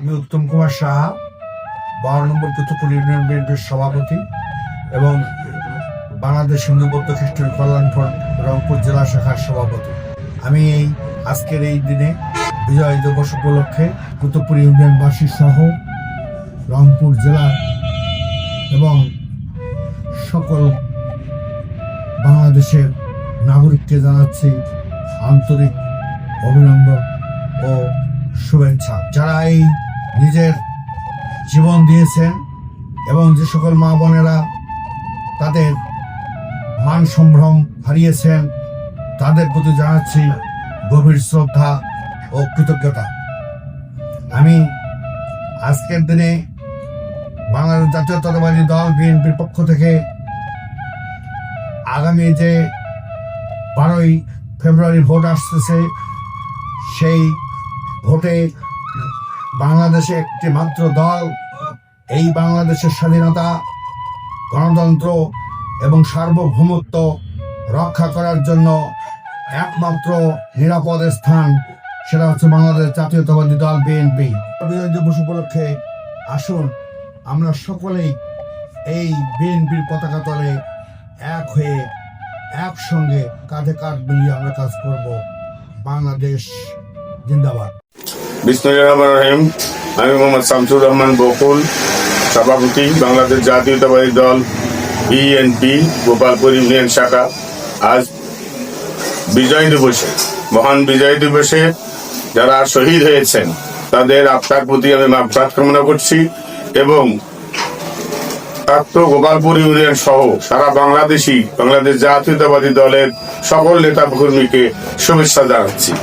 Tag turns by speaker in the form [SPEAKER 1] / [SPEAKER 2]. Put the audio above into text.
[SPEAKER 1] আমি উত্তম কুমার সাহা বারো নম্বর কুতুবপুর ইউনিয়ন বিএনপির সভাপতি এবং বাংলাদেশ হিন্দু বৌদ্ধ খ্রিস্টান কল্যাণ ফ্রন্ট রংপুর জেলা শাখার সভাপতি আমি এই আজকের এই দিনে বিজয় দিবস উপলক্ষে কুতুবপুর ইউনিয়নবাসী সহ রংপুর জেলা এবং সকল বাংলাদেশের নাগরিককে জানাচ্ছি আন্তরিক অভিনন্দন ও শুভেচ্ছা যারা এই নিজের জীবন দিয়েছেন এবং যে সকল মা বোনেরা তাদের মান সম্ভ্রম হারিয়েছেন তাদের প্রতি জানাচ্ছি গভীর শ্রদ্ধা ও কৃতজ্ঞতা আমি আজকের দিনে বাংলাদেশ জাতীয়তাবাদী দল বিএনপির পক্ষ থেকে আগামী যে বারোই ফেব্রুয়ারি ভোট আসতেছে সেই ভোটে বাংলাদেশে একটি মাত্র দল এই বাংলাদেশের স্বাধীনতা গণতন্ত্র এবং সার্বভৌমত্ব রক্ষা করার জন্য একমাত্র নিরাপদ স্থান সেটা হচ্ছে বাংলাদেশ জাতীয়তাবাদী দল বিএনপি বিজয় দিবস উপলক্ষে আসুন আমরা সকলেই এই বিএনপির পতাকা তলে এক হয়ে একসঙ্গে কাঁধে কাঁধ মিলিয়ে আমরা কাজ করব বাংলাদেশ জিন্দাবাদ
[SPEAKER 2] রহিম আমি মোহাম্মদ শামসুর রহমান বকুল সভাপতি বাংলাদেশ জাতীয়তাবাদী দল বিএনপি e গোপালপুর ইউনিয়ন শাখা আজ বিজয় দিবসে মহান বিজয় দিবসে যারা শহীদ হয়েছেন তাদের আত্মার প্রতি আমি মাফরাত কামনা করছি এবং গোপালপুর ইউনিয়ন সহ সারা বাংলাদেশি বাংলাদেশ জাতীয়তাবাদী দলের সকল নেতা কর্মীকে শুভেচ্ছা জানাচ্ছি